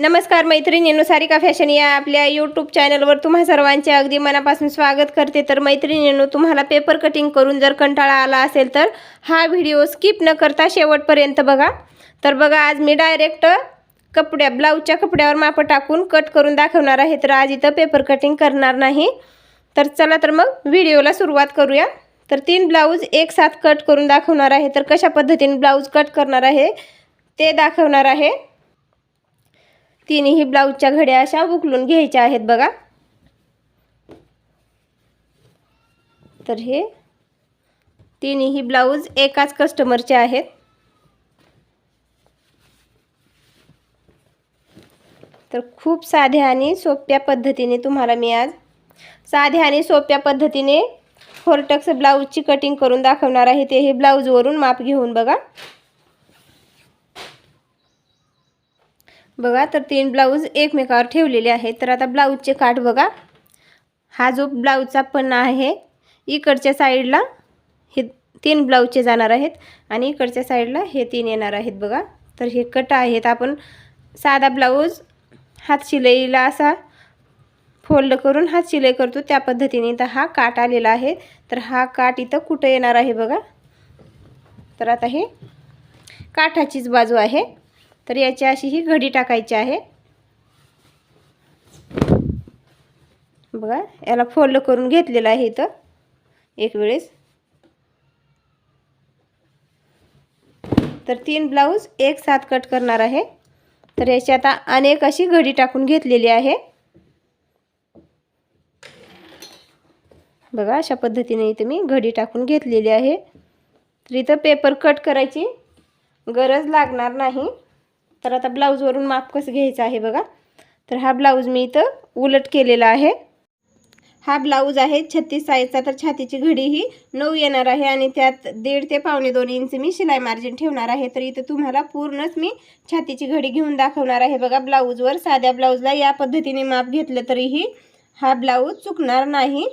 नमस्कार मैत्रिणींनो सारिका फॅशन या आपल्या यूट्यूब चॅनलवर तुम्हा सर्वांचे अगदी मनापासून स्वागत करते. तर मैत्रिणींनो तुम्हाला पेपर कटिंग करून जर कंटाळा आला असेल तर हा व्हिडिओ स्किप न करता शेवटपर्यंत बघा. तर बघा आज मी डायरेक्ट कपड्या ब्लाऊजच्या कपड्यावर मापं टाकून कट करून दाखवणार आहे. तर आज इथं पेपर कटिंग करणार नाही. तर चला तर मग व्हिडिओला सुरुवात करूया. तर तीन ब्लाऊज एक साथ कट करून दाखवणार आहे. तर कशा पद्धतीने ब्लाऊज कट करणार आहे ते दाखवणार आहे. तिन्ही ब्लाऊजच्या घड्या अशा उकलून घ्यायच्या आहेत बघा. तर हे तिन्ही ब्लाऊज एकाच कस्टमरचे आहेत. तर खूप साध्या आणि सोप्या पद्धतीने तुम्हाला मी आज साध्या आणि सोप्या पद्धतीने फोरटक्स ब्लाऊजची कटिंग करून दाखवणार आहे. ते हे ब्लाऊजवरून माप घेऊन बघा. बघा तर तीन ब्लाऊज एकमेकावर ठेवलेले आहेत. तर आता ब्लाऊजचे काठ बघा. हा जो ब्लाऊजचा पन्ना आहे इकडच्या साईडला हे तीन ब्लाऊजचे जाणार आहेत आणि इकडच्या साईडला हे तीन येणार आहेत बघा. तर हे कट आहेत. आपण साधा ब्लाऊज हात शिलाईला असा फोल्ड करून हात शिलाई करतो त्या पद्धतीने. तर हा काट आलेला आहे. तर हा काट इथं कुठं येणार आहे बघा. तर आता हे काठाचीच बाजू आहे. तर याची अशी ही घडी टाकायची आहे. बघा याला फोल्ड करून घेतलेलं आहे इथं. एक वेळेस. तर तीन ब्लाऊज एक साथ कट करणार आहे. तर याची आता अनेक अशी घडी टाकून घेतलेली आहे. बघा अशा पद्धतीने इथं मी घडी टाकून घेतलेली आहे. तर इथं पेपर कट करायची गरज लागणार नाही. तर आता ब्लाऊजवरून माप कसं घ्यायचं आहे बघा. तर हा ब्लाऊज मी इथं उलट केलेला आहे. हा ब्लाऊज आहे छत्तीस साईजचा तर छातीची घडी ही नऊ येणार आहे आणि त्यात दीड ते पावणे दोन इंच मी शिलाई मार्जिन ठेवणार आहे. तर इथं तुम्हाला पूर्णच मी छातीची घडी घेऊन दाखवणार आहे बघा. ब्लाऊजवर साध्या ब्लाऊजला या पद्धतीने माप घेतलं तरीही हा ब्लाऊज चुकणार नाही.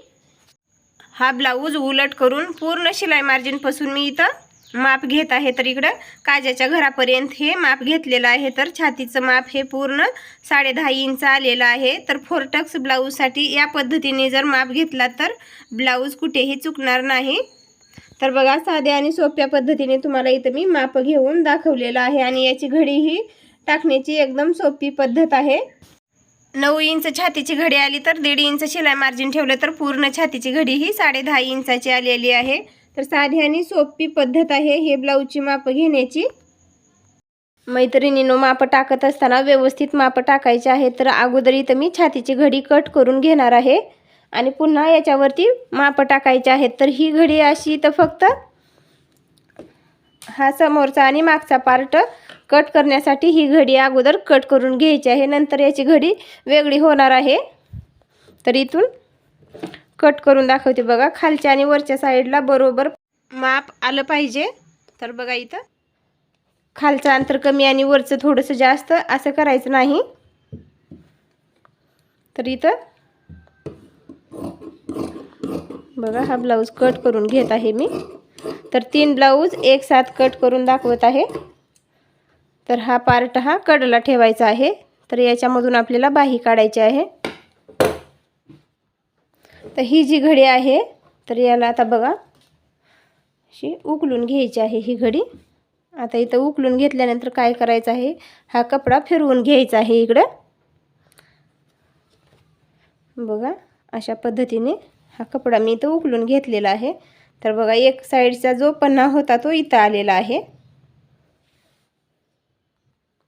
हा ब्लाऊज उलट करून पूर्ण शिलाई मार्जिनपासून मी इथं माप घेत आहे तर इकडं काजाच्या घरापर्यंत हे माप घेतलेलं आहे. तर छातीचं माप हे पूर्ण साडे दहा इंच आलेलं आहे. तर फोरटक्स ब्लाऊजसाठी या पद्धतीने जर माप घेतला तर ब्लाऊज कुठेही चुकणार नाही. तर बघा साध्या आणि सोप्या पद्धतीने तुम्हाला इथं मी माप घेऊन दाखवलेलं आहे आणि याची घडी ही टाकण्याची एकदम सोपी पद्धत आहे. नऊ इंच छातीची घडी आली तर दीड इंच शिलाई मार्जिन ठेवलं तर पूर्ण छातीची घडी ही साडेदहा इंचाची आलेली आहे. तर साधी आणि सोपी पद्धत आहे हे ब्लाऊजची माप घेण्याची. मैत्रिणीनो माप टाकत असताना व्यवस्थित माप टाकायचे आहे तर अगोदर इथं मी छातीची घडी कट करून घेणार आहे. आणि पुन्हा याच्यावरती माप टाकायचे आहेत तर ही घडी अशी इथं फक्त हा समोरचा आणि मागचा पार्ट कट करण्यासाठी ही घडी अगोदर कट करून घ्यायची आहे. नंतर याची घडी वेगळी होणार आहे. तर इथून कट करून दाखवते बघा. खालच्या आणि वरच्या साईडला बरोबर माप आलं पाहिजे. तर बघा इथं. खालचं अंतर कमी आणि वरचं थोडंसं जास्त असं करायचं नाही. तर इथं. बघा हा ब्लाऊज कट करून घेत आहे मी. तर तीन ब्लाऊज एक साथ कट करून दाखवत आहे. तर हा पार्ट हा कडला ठेवायचा आहे. तर याच्यामधून आपल्याला बाही काढायची आहे. तर ही जी घडी आहे तर याला आता बघा. अशी उकलून घ्यायची आहे ही घडी. आता इथं उकलून घेतल्यानंतर काय करायचं आहे? हा कपडा फिरवून घ्यायचा आहे इकडं. बघा अशा पद्धतीने हा कपडा मी इथं उकलून घेतलेला आहे. तर बघा एक साईडचा जो पन्हा होता तो इथं आलेला आहे.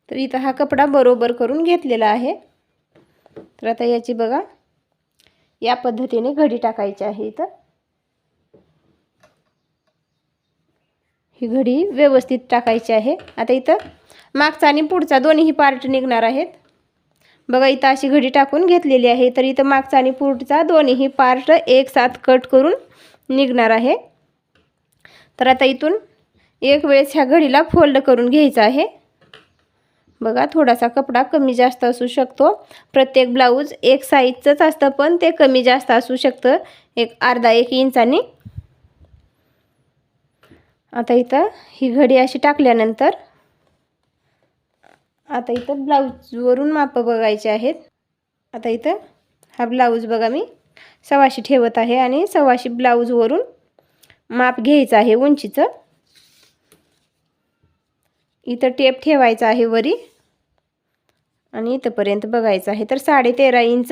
तर इथं हा कपडा बरोबर करून घेतलेला आहे. तर आता याची बघा या पद्धतीने घडी टाकायची आहे इथं. ही घडी व्यवस्थित टाकायची आहे. आता इथं मागचा आणि पुढचा दोन्ही पार्ट निघणार आहेत. बघा इथं अशी घडी टाकून घेतलेली आहे. तर इथं मागचा आणि पुढचा दोन्ही पार्ट एक साथ कट करून निघणार आहे. तर आता इथून एक वेळेस ह्या घडीला फोल्ड करून घ्यायचं आहे. बघा थोडासा कपडा कमी जास्त असू शकतो. प्रत्येक ब्लाऊज एक साईजचंच असतं पण ते कमी जास्त असू शकतं. एक अर्धा एक इंचानी. आता इथं ही घडी अशी टाकल्यानंतर आता इथं ब्लाऊजवरून मापं बघायचे आहेत. आता इथं हा ब्लाऊज बघा मी सव्वाशे ठेवत आहे आणि सव्वाशे ब्लाऊजवरून माप घ्यायचं आहे उंचीचं. इथं टेप ठेवायचा आहे वरी. आणि इथंपर्यंत बघायचं आहे. तर साडे तेरा इंच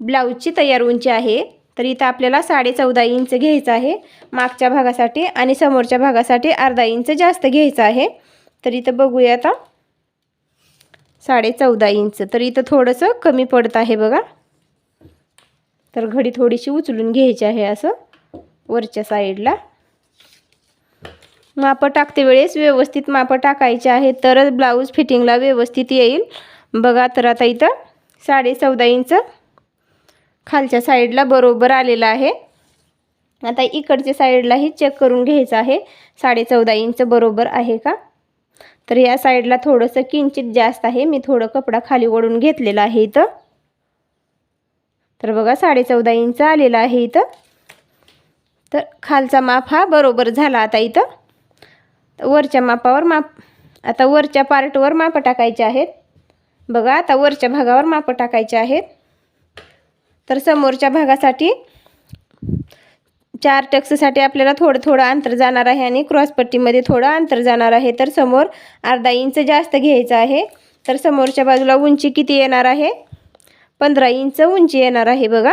ब्लाऊजची तयार उंची आहे. तर इथं आपल्याला साडे चौदा इंच घ्यायचं आहे. मागच्या भागासाठी आणि समोरच्या भागासाठी अर्धा इंच जास्त घ्यायचं आहे. तर इथं बघूया आता. साडे चौदा इंच. तर इथं थोडंसं कमी पडत आहे बघा. तर घडी थोडीशी उचलून घ्यायची आहे असं वरच्या साईडला. मापं टाकते वेळेस व्यवस्थित मापं टाकायचे आहे तरच ब्लाऊज फिटिंगला व्यवस्थित येईल. बघा तर आता इथं साडे चौदा इंच खालच्या साईडला बरोबर आलेलं आहे. आता इकडच्या साईडलाही चेक करून घ्यायचं आहे. साडे चौदा इंच बरोबर आहे का? तर या साईडला थोडंसं किंचित जास्त आहे. मी थोडं कपडा खाली ओढून घेतलेला आहे इथं. तर बघा साडे चौदा इंच आलेला आहे इथं. तर खालचा माप हा बरोबर झाला आता इथं. वरच्या मापावर माप. आता वरच्या पार्टवर माप टाकायचे आहेत. बघा आता वरच्या भागावर माप टाकायचे आहेत. तर समोरच्या भागासाठी चार टक्ससाठी आपल्याला थोडं थोडं अंतर जाणार आहे आणि क्रॉसपट्टीमध्ये थोडं अंतर जाणार आहे. तर समोर अर्धा इंच जास्त घ्यायचं आहे. तर समोरच्या बाजूला उंची किती येणार आहे? पंधरा इंच उंची येणार आहे बघा.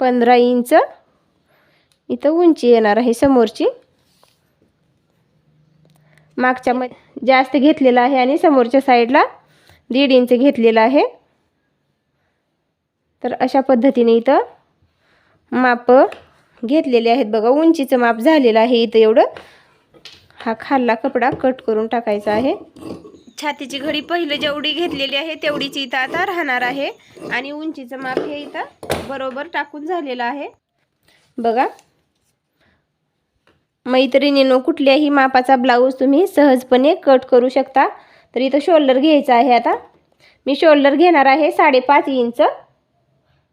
पंधरा इंच इथं उंची येणार आहे समोरची. मागच्या म जास्त घेतलेला आहे आणि समोरच्या साईडला दीड इंच घेतलेला आहे. तर अशा पद्धतीने इथं माप घेतलेले आहेत. बघा उंचीचं माप झालेलं आहे इथं एवढं. हा खाल्ला कपडा कट करून टाकायचा आहे. छातीची घडी पहिलं जेवढी घेतलेली आहे तेवढीच इथं आता राहणार आहे. आणि उंचीचं माप हे इथं बरोबर टाकून झालेलं आहे. बघा मैत्रिणीनो कुठल्याही मापाचा ब्लाऊज तुम्ही सहजपणे कट करू शकता. तर इथं शोल्डर घ्यायचा आहे आता. मी शोल्डर घेणार आहे साडेपाच इंच.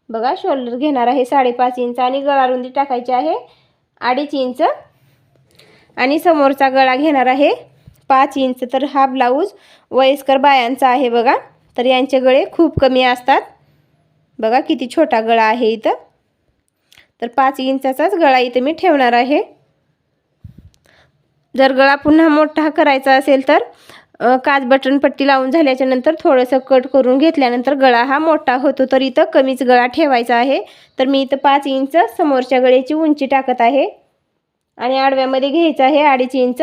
बघा शोल्डर घेणार आहे साडेपाच इंच आणि गळारुंदी टाकायची आहे अडीच इंच. आणि समोरचा गळा घेणार आहे पाच इंच. तर हा ब्लाऊज वयस्कर बायांचा आहे बघा. तर यांचे गळे खूप कमी असतात. बघा किती छोटा गळा आहे इथं. तर पाच इंचाचाच गळा इथं मी ठेवणार आहे. जर गळा पुन्हा मोठा करायचा असेल तर काच बटन पट्टी लावून झाल्याच्यानंतर थोडंसं कट करून घेतल्यानंतर गळा हा मोठा होतो. तर इथं कमीच गळा ठेवायचा आहे. तर मी इथं पाच इंच समोरच्या गळ्याची उंची टाकत आहे. आणि आडव्यामध्ये घ्यायचं आहे अडीच इंच.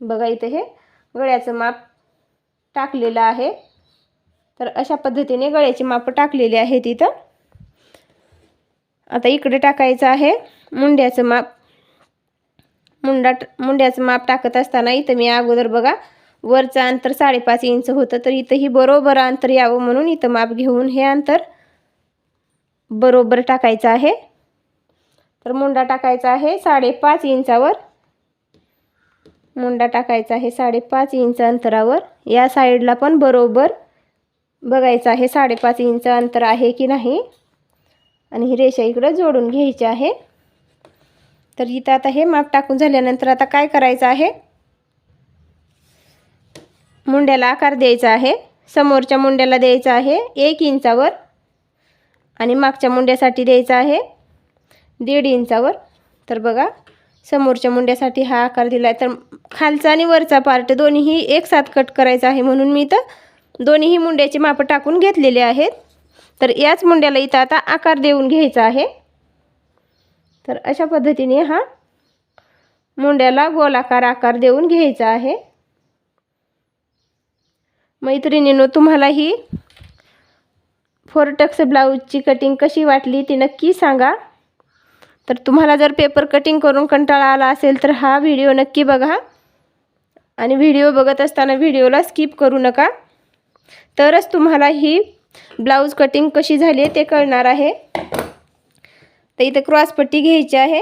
बघा इथं हे गळ्याचं माप टाकलेलं आहे. तर अशा पद्धतीने गळ्याची माप टाकलेली आहेत इथं. आता इकडे टाकायचं आहे मुंड्याचं माप. मुंडा मुंड्याचं माप टाकत असताना इथं मी अगोदर बघा वरचं अंतर साडेपाच इंच होतं तर इथंही बरोबर अंतर यावं म्हणून इथं माप घेऊन हे अंतर बरोबर टाकायचं आहे. तर मुंडा टाकायचा आहे साडेपाच इंचावर. मुंडा टाकायचा आहे साडेपाच इंच अंतरावर. या साईडला पण बरोबर बघायचं आहे साडेपाच इंच अंतर आहे की नाही. आणि ही रेषा इकडं जोडून घ्यायची आहे. तर इथं आता हे माप टाकून झाल्यानंतर आता काय करायचं आहे? मुंड्याला आकार द्यायचा आहे. समोरच्या मुंड्याला द्यायचा आहे एक इंचावर आणि मागच्या मुंड्यासाठी द्यायचा आहे दीड इंचावर. तर बघा समोरच्या मुंड्यासाठी हा आकार दिला आहे तर खालचा आणि वरचा पार्ट दोन्हीही एक साथ कट करायचा आहे म्हणून मी इथं दोन्हीही मुंड्याची मापं टाकून घेतलेले आहेत. तर याच मुंड्याला इथं आता आकार देऊन घ्यायचा आहे. तर अशा पद्धतीने हा मुंड्याला गोलाकार आकार देऊन घ्यायचा आहे. मैत्रिणीनो तुम्हाला ही फोर टक्स ब्लाऊजची कटिंग कशी वाटली ती नक्की सांगा. तर तुम्हाला जर पेपर कटिंग करून कंटाळा आला असेल तर हा व्हिडिओ नक्की बघा. आणि व्हिडिओ बघत असताना व्हिडिओला स्किप करू नका. तरच तुम्हाला ही ब्लाऊज कटिंग कशी झाली आहे ते कळणार आहे. तर इथं क्रॉसपट्टी घ्यायची आहे.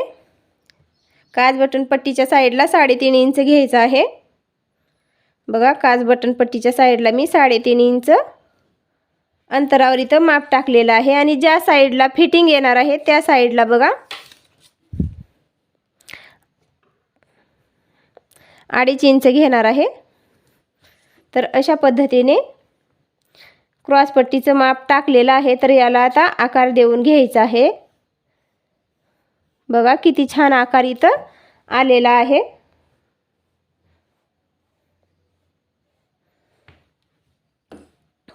काज बटन पट्टीच्या साईडला साडेतीन इंच घ्यायचं आहे. बघा काज बटन पट्टीच्या साईडला मी साडेतीन इंच अंतरावर इथं माप टाकलेलं आहे आणि ज्या साईडला फिटिंग येणार आहे त्या साईडला बघा. अडीच इंच घेणार आहे. तर अशा पद्धतीने क्रॉसपट्टीचं माप टाकलेलं आहे. तर याला आता आकार देऊन घ्यायचा आहे. बघा किती छान आकार इथं आलेला आहे.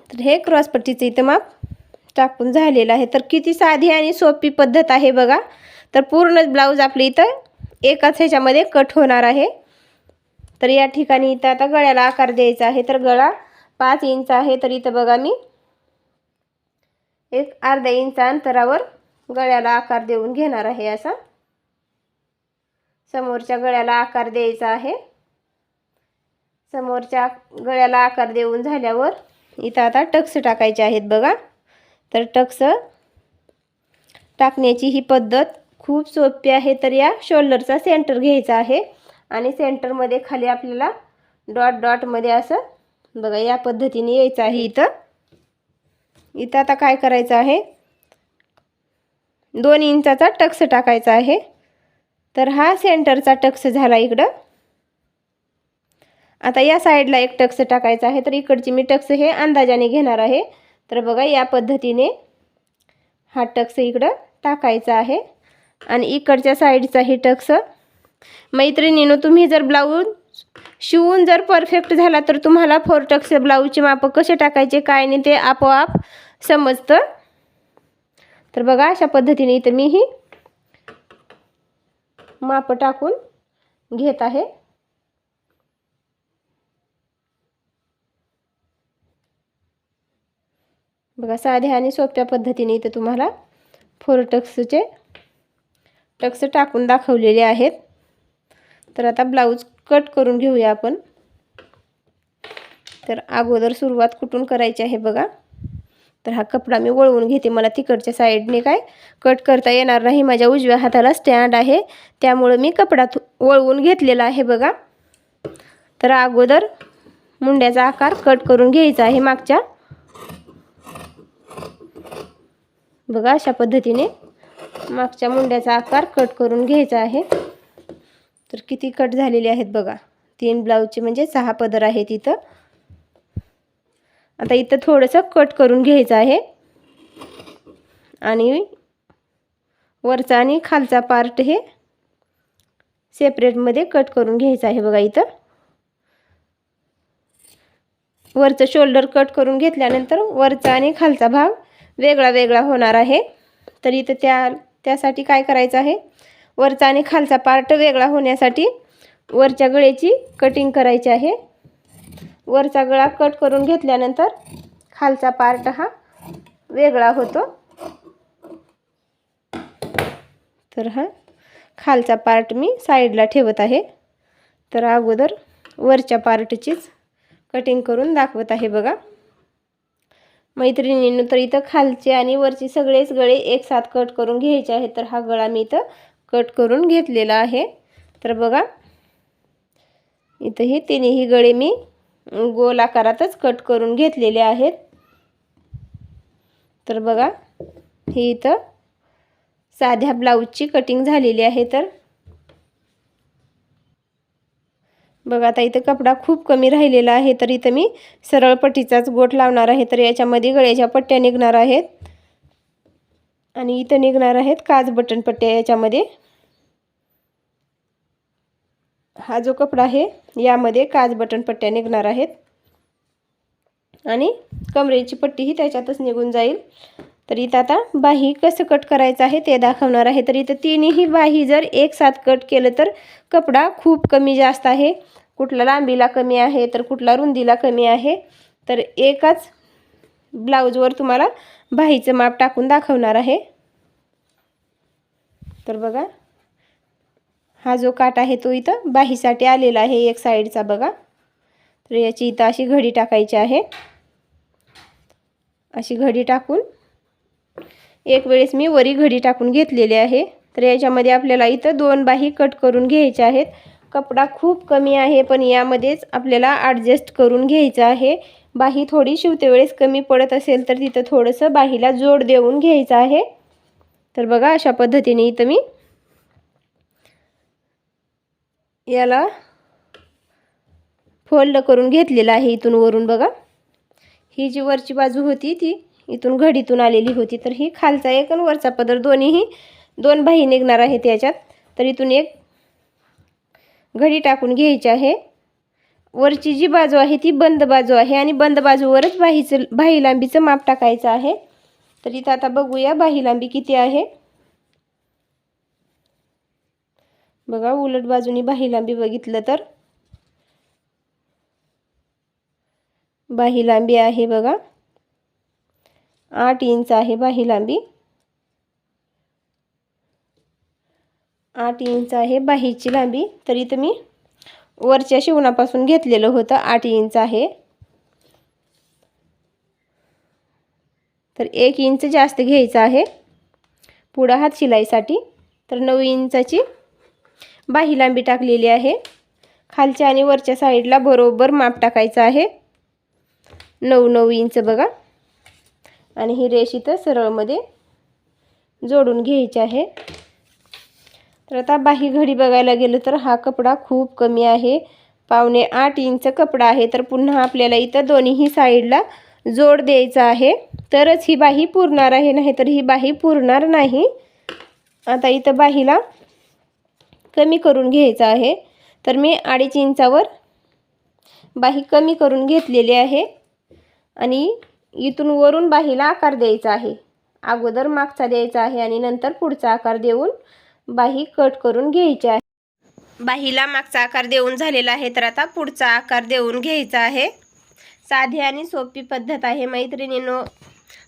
तर हे क्रॉसपट्टीचं इथं माप टाकून झालेलं आहे. तर किती साधी आणि सोपी पद्धत आहे बघा. तर पूर्णच ब्लाऊज आपली इथं एकाच ह्याच्यामध्ये कट होणार आहे. तर या ठिकाणी इथं आता गळ्याला आकार द्यायचा आहे. तर गळा पाच इंच आहे. तर इथं बघा मी एक अर्धा इंच अंतरावर गळ्याला आकार देऊन घेणार आहे असा. समोरच्या गळ्याला आकार द्यायचा आहे. समोरच्या गळ्याला आकार देऊन झाल्यावर इथं आता टक्स टाकायचे आहेत बघा. तर टक्स टाकण्याची ही पद्धत खूप सोपी आहे तर या शोल्डरचा सेंटर घ्यायचा आहे आणि सेंटरमध्ये खाली आपल्याला डॉट डॉटमध्ये असं बघा या पद्धतीने यायचं आहे इथं. इथं आता काय करायचं आहे? दोन इंचाचा टक्स टाकायचा आहे. तर हा सेंटरचा टक्स झाला इकडं. आता या साईडला एक टक्स टाकायचा आहे तर इकडची मी टक्स हे अंदाजाने घेणार आहे. तर बघा या पद्धतीने हा टक्स इकडं टाकायचा आहे. आणि इकडच्या साईडचाही टक्स. मैत्रिणीनं तुम्ही जर ब्लाऊज शिवून जर परफेक्ट झाला तर तुम्हाला फोर टक्स ब्लाऊजचे मापं कसे टाकायचे काय नाही ते आपोआप समजतं. तर बघा अशा पद्धतीने इथं मी ही माप टाकून घेत आहे. बघा साध्या आणि सोप्या पद्धतीने इथं तुम्हाला फोर टक्सचे टक्स टाकून दाखवलेले आहेत. तर आता ब्लाऊज कट करून घेऊया आपण. तर अगोदर सुरुवात कुठून करायची आहे बघा. तर हा कपडा मी वळवून घेते. मला तिकडच्या साईडने काय कट करता येणार नाही. माझ्या उजव्या हाताला स्टँड आहे. त्यामुळं मी कपडा वळवून घेतलेला आहे बघा. तर अगोदर मुंड्याचा आकार कट करून घ्यायचा आहे मागच्या. बघा अशा पद्धतीने मागच्या मुंड्याचा आकार कट करून घ्यायचा आहे. तर किती कट झालेले आहेत बघा. तीन ब्लाऊजचे म्हणजे सहा पदर आहेत इथं. आता इथं थोडंसं कट करून घ्यायचं आहे. आणि वरचा आणि खालचा पार्ट हे सेपरेटमध्ये कट करून घ्यायचं आहे बघा इथं. वरचं शोल्डर कट करून घेतल्यानंतर वरचा आणि खालचा भाग वेगळा वेगळा होणार आहे. तर इथं त्या त्यासाठी काय करायचं आहे? वरचा आणि खालचा पार्ट वेगळा होण्यासाठी वरच्या गळ्याची कटिंग करायची आहे. वरचा गळा कट करून घेतल्यानंतर खालचा पार्ट हा वेगळा होतो. तर हा खालचा पार्ट मी साईडला ठेवत आहे. तर अगोदर वरच्या पार्टचीच कटिंग करून दाखवत आहे बघा. मैत्रिणींनो तर इथं खालचे आणि वरचे सगळेच गळे एक साथ कट करून घ्यायचे आहेत. तर हा गळा मी इथं कट करून घेतलेला आहे. तर बघा इथं हे तिन्ही गळे मी गोल आकारातच कट करून घेतलेले आहेत. तर बघा ही इथं साध्या ब्लाऊजची कटिंग झालेली आहे तर. बघा आता इथं कपडा खूप कमी राहिलेला आहे तर इथं मी सरळ पट्टीचाच गोट लावणार आहे तर याच्यामध्ये गळ्याच्या पट्ट्या निघणार आहेत. आणि इथं निघणार आहेत काच बटन पट्ट्या याच्यामध्ये. हा जो कपडा आहे यामध्ये काज बटन पट्ट्या निघणार आहेत. आणि कमरेची पट्टीही त्याच्यातच निघून जाईल. तर इथं आता बाही कसं कट करायचं आहे ते दाखवणार आहे. तर इथं तिन्ही बाही जर एक साथ कट केलं तर कपडा खूप कमी जास्त आहे. कुठला लांबीला कमी आहे तर कुठला रुंदीला कमी आहे. तर एकाच ब्लाऊजवर तुम्हाला बाहीचं माप टाकून दाखवणार आहे. तर बघा हा जो काट आहे तो इथं बाहीसाठी आलेला आहे एक साईडचा बघा. तर याची इथं अशी घडी टाकायची आहे. अशी घडी टाकून एक वेळेस मी वरी घडी टाकून घेतलेली आहे. तर याच्यामध्ये आपल्याला इथं दोन बाही कट करून घ्यायच्या आहेत. कपडा खूप कमी आहे पण यामध्येच आपल्याला ॲडजस्ट करून घ्यायचं आहे. बाही थोडी शिवते वेळेस कमी पडत असेल तर तिथं थोडंसं बाहीला जोड देऊन घ्यायचं आहे. तर बघा अशा पद्धतीने इथं मी याला फोल्ड करून घेतलेला आहे इथून वरून बघा. ही जी वरची बाजू होती ती इथून घडीतून आलेली होती. तर ही खालचा एक आणि वरचा पदर दोन्हीही दोन बाही निघणार आहे त्याच्यात तर इथून एक घडी टाकून घ्यायची आहे. वरची जी बाजू आहे ती बंद बाजू आहे आणि बंद बाजूवरच बाहीचं बाही लांबीचं माप टाकायचं आहे. तर इथं आता बघूया बाही लांबी किती आहे. बघा उलट बाजूनी बाही लांबी बघितलं तर. बाही लांबी आहे बघा. आठ इंच आहे बाही लांबी आठ इंच आहे बाहीची लांबी. तर इथं मी वरच्या शिवणापासून घेतलेलं होतं आठ इंच आहे. तर एक इंच जास्त घ्यायचं आहे पुढं हात शिलाईसाठी. तर नऊ इंचाची बाही लांबी टाकलेली आहे. खालच्या आणि वरच्या साईडला बरोबर माप टाकायचं आहे. नऊ नऊ इंच बघा. आणि ही रेष इथं सरळमध्ये जोडून घ्यायची आहे. तर आता बाही घडी बघायला गेलं तर हा कपडा खूप कमी आहे. पावणे आठ इंच कपडा आहे. तर पुन्हा आपल्याला इथं दोन्हीही साईडला जोड द्यायचा आहे. तरच ही बाही पुरणार आहे. नाही तर ही बाही पुरणार नाही. आता इथं बाहीला कमी करून घ्यायचं आहे. तर मी अडीच इंचावर बाही कमी करून घेतलेली आहे. आणि इथून वरून बाहीला आकार द्यायचा आहे. अगोदर मागचा द्यायचा आहे आणि नंतर पुढचा आकार देऊन बाही कट करून घ्यायची आहे. बाहीला मागचा आकार देऊन झालेला आहे तर आता पुढचा आकार देऊन घ्यायचा आहे. साधी आणि सोपी पद्धत आहे. मैत्रिणीनो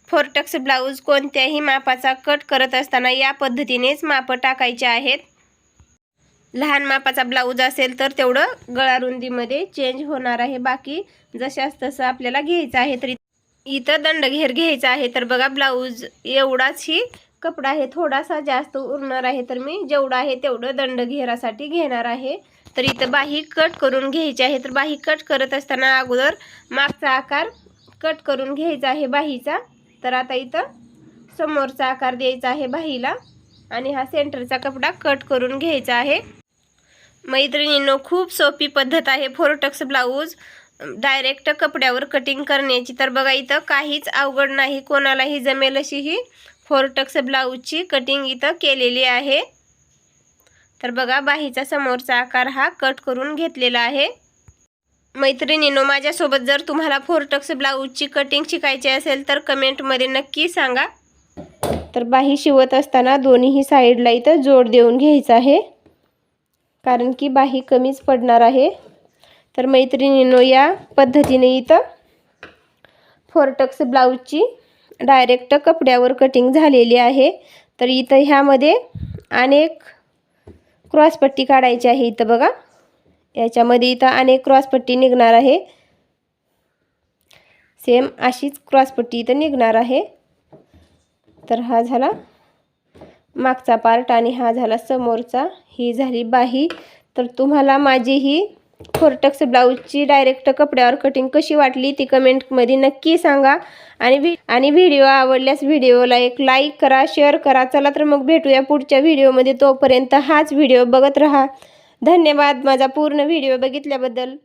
फोरटक्स ब्लाऊज कोणत्याही मापाचा कट करत असताना या पद्धतीनेच मापं टाकायचे आहेत. लहान मापाचा ब्लाऊज असेल तर तेवढं गळारुंदीमध्ये चेंज होणार आहे. बाकी जशास तसं आपल्याला घ्यायचं आहे तर इथं दंडघेर घ्यायचा आहे. तर बघा ब्लाऊज एवढाच ही कपडा आहे. थोडासा जास्त उरणार आहे तर मी जेवढं आहे तेवढं दंडघेरासाठी घेणार आहे. तर इथं बाही कट करून घ्यायची आहे. तर बाही कट करत असताना अगोदर मागचा आकार कट करून घ्यायचा आहे बाहीचा. तर आता इथं समोरचा आकार द्यायचा आहे बाहीला. आणि हा सेंटरचा कपडा कट करून घ्यायचा आहे. मैत्रिणींनो खूप सोपी पद्धत आहे फोरटक्स ब्लाऊज. डायरेक्ट कपड्यावर कटिंग करण्याची. तर बघा इथं काहीच अवघड नाही. कोणालाही जमेल अशी ही फोरटक्स ब्लाऊजची कटिंग इथं केलेली आहे. तर बघा बाहीचा समोरचा आकार हा कट करून घेतलेला आहे. मैत्रिणीनो माझ्यासोबत जर तुम्हाला फोरटक्स ब्लाऊजची कटिंग शिकायची असेल तर कमेंटमध्ये नक्की सांगा. तर बाही शिवत असताना दोन्हीही साईडला इथं जोड देऊन घ्यायचा आहे. कारण की बाही कमीच पडणार आहे. तर मैत्रिणीनो या पद्धतीने इथं फोरटक्स ब्लाऊजची डायरेक्ट कपड्यावर कटिंग झालेली आहे. तर इथं ह्यामध्ये अनेक क्रॉसपट्टी काढायची आहे इथं बघा. याच्यामध्ये इथं अनेक क्रॉसपट्टी निघणार आहे. सेम अशीच क्रॉसपट्टी इथं निघणार आहे. तर हा झाला मागचा पार्ट आणि हा झाला समोरचा. ही झाली बाही. तर तुम्हाला माझी ही फोरटक्स ब्लाऊजची डायरेक्ट कपड्यावर कटिंग कशी वाटली ती कमेंटमध्ये नक्की सांगा. आणि व्हि आणि व्हिडिओ आवडल्यास व्हिडिओला एक लाईक करा शेअर करा. चला तर मग भेटूया पुढच्या व्हिडिओमध्ये तोपर्यंत हाच व्हिडिओ बघत राहा. धन्यवाद. माझा पूर्ण व्हिडिओ बघितल्याबद्दल.